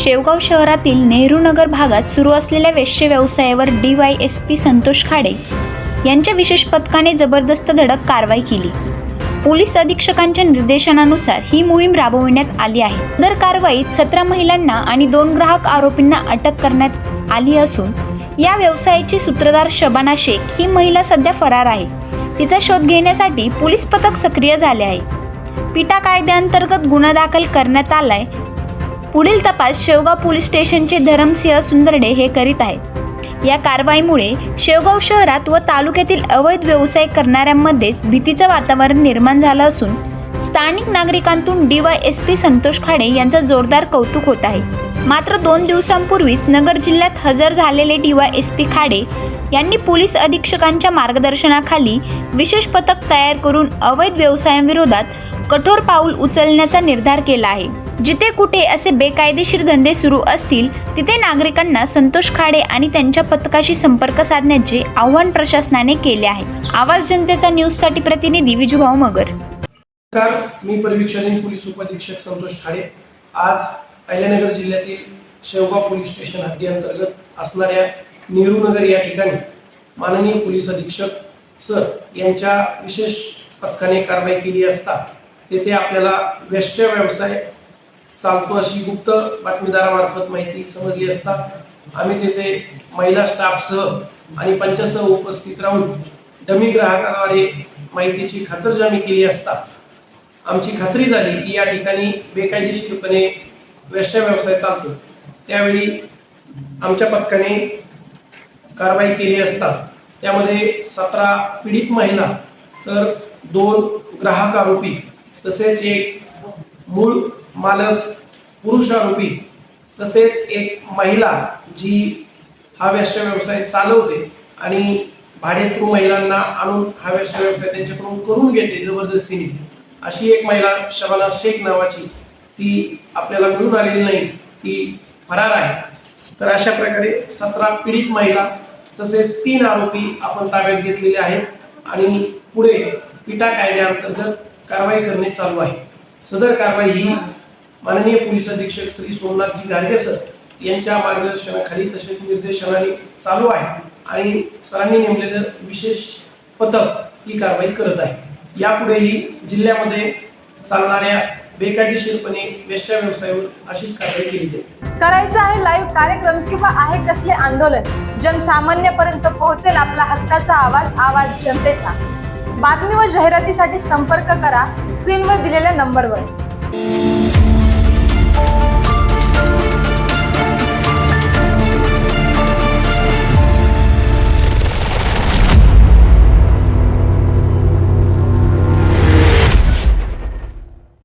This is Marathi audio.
शेवगाव शहरातील नेहरू नगर भागात सुरू असलेल्या वेश्य व्यवसायावर D Y S P Santosh Khade यांच्या विशेष पथकाने जबरदस्त धडक कारवाई केली. पोलीस अधीक्षकांच्या निर्देशनानुसार ही मोहीम राबविण्यात आली आहे. दर कारवाईत सतरा महिलांना आणि दोन ग्राहक आरोपींना अटक करण्यात आली असून या व्यवसायाची सूत्रधार शबाना शेख ही महिला सध्या फरार आहे. तिचा शोध घेण्यासाठी पोलीस पथक सक्रिय झाले आहे. पिटा कायद्याअंतर्गत गुन्हा दाखल करण्यात आलाय पुढील तपास शेवगाव पोलीस स्टेशनचे धरमसिंह सुंदरडे हे करीत आहेत. या कारवाईमुळे शेवगाव शहरात व तालुक्यातील अवैध व्यवसाय करणाऱ्यांमध्येच भीतीचं वातावरण निर्माण झालं असून स्थानिक नागरिकांतून D Y S P Santosh Khade यांचं जोरदार कौतुक होत आहे. मात्र दोन दिवसांपूर्वीच नगर जिल्ह्यात हजर झालेले डीवाय एस पी खाडे यांनी पोलीस अधीक्षकांच्या मार्गदर्शनाखाली विशेष पथक तयार करून अवैध व्यवसायांविरोधात कठोर पाऊल उचलण्याचा निर्धार केला आहे. जिथे कुठे असे बेकायदेशीर धंदे सुरू असतील तिथे नागरिकांना संतोष खाडे आणि त्यांच्या पथकाशी संपर्क साधण्याचे आव्हान प्रशासनाने केले आहे. आवाज जनतेचा न्यूजसाठी प्रतिनिधी विजूभाऊ मगर. नमस्कार मी परिवीक्षण पोलीस उपअधीक्षक संतोष खाडे. आज अहिल्यानगर जिल्ह्यातील शेवगाव पोलीस स्टेशन हद्दीअंतर्गत असणाऱ्या नेहरूनगर या ठिकाणी माननीय पोलीस अधीक्षक सर यांच्या विशेष पथकाने कारवाई केली असता तेथे आपल्याला वेश्या व्यवसाय चालतो अशी गुप्त बातमीदारामार्फत माहिती समजली असता आम्ही तेथे महिला स्टाफसह आणि पंचासह उपस्थित राहून डमी ग्राहकाद्वारे माहितीची खातरजमी केली असता आमची खात्री झाली की या ठिकाणी बेकायदेशीरपणे वेश्या व्यवसाय चालतो. त्यावेळी आमच्या पथकाने कारवाई केली असता. त्यामध्ये सतरा पीडित महिला तर दोन ग्राहक आरोपी तसेच एक मूळ मालक पुरुष आरोपी तसेच एक महिला जी हा वेश्या व्यवसाय चालवते आणि भाडेकरू महिलांना आणून हा वेश्या व्यवसाय त्यांच्याकडून करून घेते जबरदस्तीने अशी एक महिला शबाना शेख नावाची ती आपल्याला मिळून आलेली नाही ती फरार आहे. तर अशा प्रकारे सतरा पीडित महिला तसेच तीन आरोपी आपण ताब्यात घेतलेले आहेत आणि पुढे पिटा कायद्याअंतर्गत कारवाई करणे चालू आहे. सदर कारवाई ही माननीय पोलीस अधीक्षक श्री सोमनाथजी गाडगे सर यांच्या मार्गदर्शनाखाली तसेच निर्देशनाने चालू आहे आणि सरांनी नेमलेलं विशेष पथक ही कारवाई करत आहे. यापुढेही जिल्ह्यामध्ये चालणाऱ्या बेकायदेशीरपणे वेश्या व्यवसायावर अशीच कारवाई केली जाईल. करायचं आहे लाईव्ह कार्यक्रम किंवा आहे कसले आंदोलन? जनसामान्यपर्यंत पोहोचेल आपला हक्काचा आवाज आवाज जनतेचा. बातमी व जाहिरातीसाठी संपर्क करा स्क्रीनवर दिलेल्या नंबरवर